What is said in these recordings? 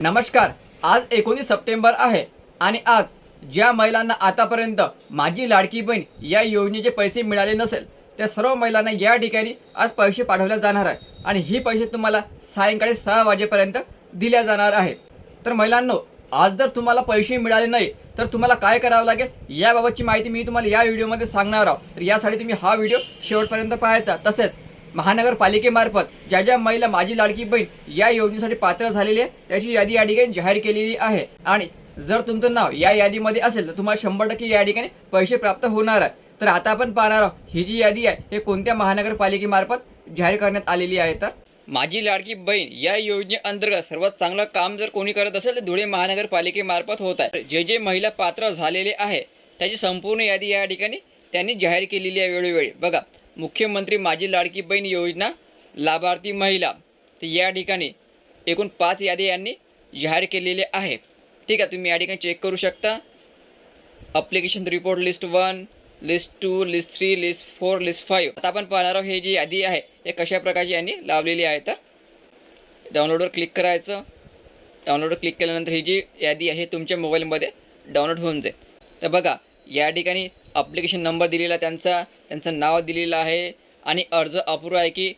नमस्कार आज एकोणीस सप्टेंबर आहे आणि आज ज्या महिलांना आतापर्यंत माझी लाडकी बहीण या योजनेचे पैसे मिळाले नसेल त्या सर्व महिलांना या ठिकाणी आज पैसे पाठवले जाणार आहे. आणि ही पैसे तुम्हाला सायंकाळी सहा वाजेपर्यंत दिल्या जाणार आहे. तर महिलांनो आज जर तुम्हाला पैसे मिळाले नाही तर तुम्हाला काय करावं लागेल? याबाबतची माहिती मी तुम्हाला या व्हिडिओमध्ये सांगणार आहोत तर यासाठी तुम्ही हा व्हिडिओ शेवटपर्यंत पाहायचा. तसेच महानगरपालिकेमार्फत ज्या ज्या महिला माझी लाडकी बहीण या योजनेसाठी पात्र झालेली आहे त्याची यादी या ठिकाणी जाहीर केलेली आहे. आणि जर तुमचं नाव या यादीमध्ये असेल तर तुम्हाला शंभर टक्के या ठिकाणी पैसे प्राप्त होणार आहे तर आता आपण पाहणार आहोत ही जी यादी आहे हे कोणत्या महानगरपालिकेमार्फत जाहीर करण्यात आलेली आहे? तर माझी लाडकी बहीण या योजनेअंतर्गत सर्वात चांगलं काम जर कोणी करत असेल तर धुळे महानगरपालिकेमार्फत होत आहे. जे जे महिला पात्र झालेले आहे त्याची संपूर्ण यादी या ठिकाणी त्यांनी जाहीर केलेली आहे वेळोवेळी. बघा मुख्यमंत्री माझी लाडकी बहीण योजना लाभार्थी महिला तर या ठिकाणी एकूण पाच यादी यांनी जाहीर केलेले आहे. ठीक आहे तुम्ही या ठिकाणी चेक करू शकता. Application report list one list two list three list four list five आता आपण पाहणार आहोत हे जी यादी आहे हे कशा प्रकारची यांनी लावलेली आहे तर डाउनलोडवर क्लिक करायचं. डाउनलोडवर क्लिक केल्यानंतर ही जी यादी आहे तुमच्या मोबाईलमध्ये डाउनलोड होऊन जाईल. तर बघा या ठिकाणी अप्लिकेशन नंबर दिलेला आहे त्यांचा त्यांचं नाव दिलेलं आहे आणि अर्ज अपूर्व आहे की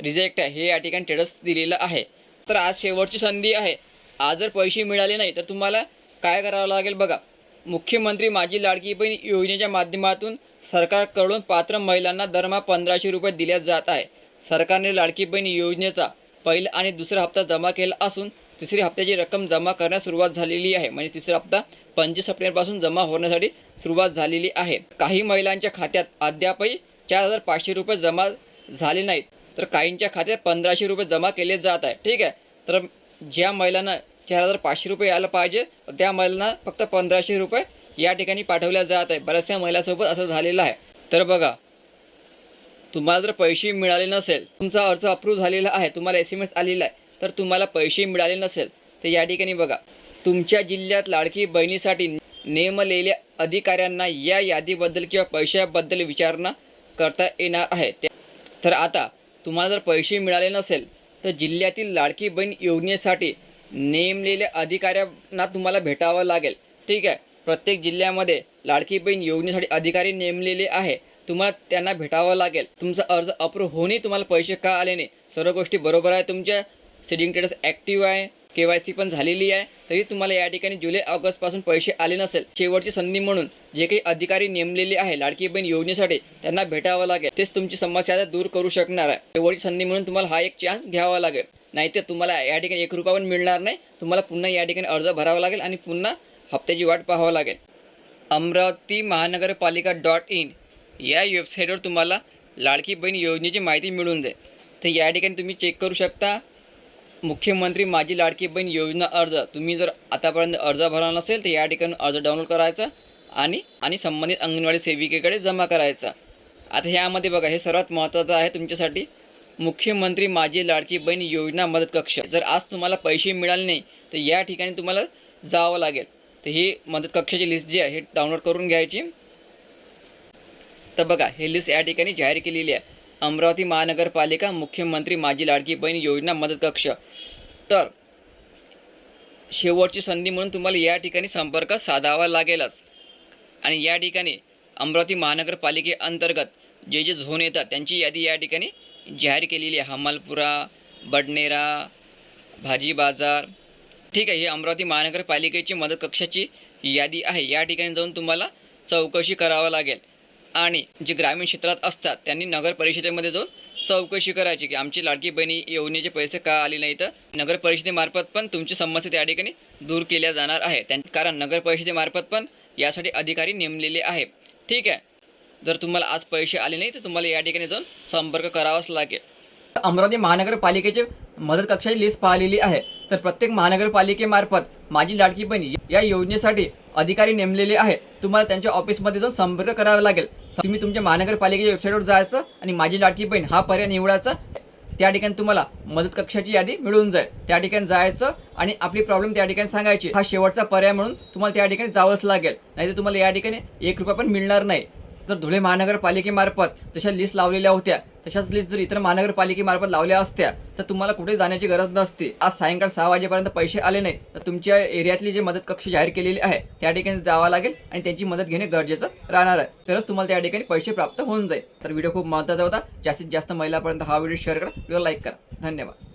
रिजेक्ट आहे. हे या ठिकाणी टेडस दिलेलं आहे. तर आज शेवटची संधी आहे. आज जर पैसे मिळाले नाही तर तुम्हाला काय करावं लागेल बघा. मुख्यमंत्री माझी लाडकी बहीण योजनेच्या माध्यमातून सरकारकडून पात्र महिलांना दरमहा पंधराशे रुपये दिल्या जात आहे. सरकारने लाडकी बहीण योजनेचा पहिला आणि दुसरा हप्ता जमा केला असून तिसरी हप्त्याची रक्कम जमा करण्यास सुरुवात झालेली आहे. म्हणजे तिसरा हप्ता पंचवीस सप्टेंबरपासून जमा होण्यासाठी सुरुवात झालेली आहे. काही महिलांच्या खात्यात अद्यापही चार हजार पाचशे रुपये जमा झाले नाहीत. तर काहींच्या खात्यात पंधराशे रुपये जमा केले जात आहे. ठीक आहे? तर ज्या महिलांना चार हजार पाचशे रुपये यायला पाहिजे त्या महिलांना फक्त पंधराशे रुपये या ठिकाणी पाठवल्या जात आहे. बऱ्याचशा महिलांसोबत असं झालेलं आहे. तर बघा तुम्हाला जर पैसे मिळाले नसेल तुमचा अर्ज अप्रूव्ह झालेला आहे तुम्हाला एस एम एस आलेला आहे तर तुम्हाला पैसे मिळाले नसेल तर या ठिकाणी बघा. तुमच्या जिल्ह्यात लाडकी बहिणीसाठी नेमलेल्या अधिकाऱ्यांना या यादीबद्दल किंवा पैशाबद्दल विचारणा करता येणार आहे. तर आता तुम्हाला जर पैसे मिळाले नसेल तर जिल्ह्यातील लाडकी बहीण योजनेसाठी नेमलेल्या अधिकाऱ्यांना तुम्हाला भेटावं लागेल. ठीक आहे? प्रत्येक जिल्ह्यामध्ये लाडकी बहीण योजनेसाठी अधिकारी नेमलेले आहे. तुम्हाला त्यांना भेटावं लागेल. तुमचा अर्ज अप्रूव्ह होऊनही तुम्हाला पैसे का आले नाही? सर्व गोष्टी बरोबर आहे तुमच्या? सेडिंग स्टेटस ॲक्टिव्ह आहे. के वाय सी पण झालेली आहे. तरी तुम्हाला या ठिकाणी जुलै ऑगस्टपासून पैसे आले नसेल. शेवटची संधी म्हणून जे काही अधिकारी नेमलेले आहे लाडकी बहीण योजनेसाठी त्यांना भेटावं लागेल. तेच तुमची समस्या दूर करू शकणार आहे. शेवटची संधी म्हणून तुम्हाला हा एक चान्स घ्यावा लागेल. नाही तर तुम्हाला या ठिकाणी एक रुपया पण मिळणार नाही. तुम्हाला पुन्हा या ठिकाणी अर्ज भरावा लागेल आणि पुन्हा हप्त्याची वाट पाहावं लागेल. अमरावती महानगरपालिका डॉट इन या वेबसाईटवर तुम्हाला लाडकी बहीण योजनेची माहिती मिळून जाईल. तर या ठिकाणी तुम्ही चेक करू शकता. मुख्यमंत्री माझी लाडकी बहीण योजना अर्ज. तुम्ही जर आतापर्यंत अर्ज भरला नसेल तर या ठिकाणी अर्ज डाउनलोड करायचा आणि आणि संबंधित अंगणवाडी सेविकेकडे जमा करायचा. आता ह्यामध्ये बघा हे सर्वात महत्त्वाचं आहे तुमच्यासाठी. मुख्यमंत्री माझी लाडकी बहीण योजना मदत कक्ष. जर आज तुम्हाला पैसे मिळाले नाही तर या ठिकाणी तुम्हाला जावं लागेल. तर ही मदत कक्षाची लिस्ट जी आहे हे डाउनलोड करून घ्यायची. तर बघा हे लिस्ट या ठिकाणी जाहीर केलेली आहे. अमरावती महानगरपालिका मुख्यमंत्री माझी लाडकी बहीण योजना मदत कक्ष. तर शेवटची संधी म्हणून तुम्हाला या ठिकाणी संपर्क साधावा लागेलच. आणि या ठिकाणी अमरावती महानगरपालिकेअंतर्गत जे जे झोन येतात त्यांची यादी या ठिकाणी जाहीर केलेली आहे. हमालपुरा बडनेरा भाजी बाजार. ठीक आहे ही अमरावती महानगरपालिकेची मदत कक्षाची यादी आहे. या ठिकाणी जाऊन तुम्हाला चौकशी करावं लागेल. आणि जे ग्रामीण क्षेत्रात असतात त्यांनी नगर परिषदेमध्ये जाऊन चौकशी करायची की आमची लाडकी बहिणी योजनेचे पैसे का आले नाही तर नगर परिषदेमार्फत पण तुमची समस्या त्या ठिकाणी दूर केल्या जाणार आहे त्यां कारण नगर परिषदेमार्फत पण यासाठी अधिकारी नेमलेले आहे ठीक आहे. जर तुम्हाला आज पैसे आले नाही तर तुम्हाला या ठिकाणी जाऊन संपर्क करावाच लागेल. अमरावती महानगरपालिकेचे मदत कक्षाची लिस्ट पाहिलेली आहे. तर प्रत्येक महानगरपालिकेमार्फत माझी लाडकी बहिणी या योजनेसाठी अधिकारी नेमलेले आहेत. तुम्हाला त्यांच्या ऑफिसमध्ये जाऊन संपर्क करावा लागेल. तुम्ही तुमच्या महानगरपालिकेच्या वेबसाईटवर जायचं आणि माझी लाडकी बहीण हा पर्याय निवडायचा. त्या ठिकाणी तुम्हाला मदत कक्षाची यादी मिळून जाईल. त्या ठिकाणी जायचं आणि आपली प्रॉब्लेम त्या ठिकाणी सांगायची. हा शेवटचा पर्याय म्हणून तुम्हाला त्या ठिकाणी जावंच लागेल. नाही तर तुम्हाला या ठिकाणी एक रुपया पण मिळणार नाही. तर धुळे महानगरपालिकेमार्फत जशा लिस्ट लावलेल्या होत्या. तशाच लिस्ट जर इतर महानगरपालिकेमार्फत लावल्या असत्या तर तुम्हाला कुठे जाण्याची गरज नसते. आज सायंकाळ सहा वाजेपर्यंत पैसे आले नाही तर तुमच्या एरियातली जे मदत कक्ष जाहीर केलेली आहे त्या ठिकाणी जावं लागेल आणि त्यांची मदत घेणे गरजेचं राहणार आहे. तरच तुम्हाला त्या ठिकाणी पैसे प्राप्त होऊन जाईल. तर व्हिडिओ खूप महत्त्वाचा होता. जास्तीत जास्त महिलापर्यंत हा व्हिडिओ शेअर करा. व्हिडिओ लाईक करा. धन्यवाद.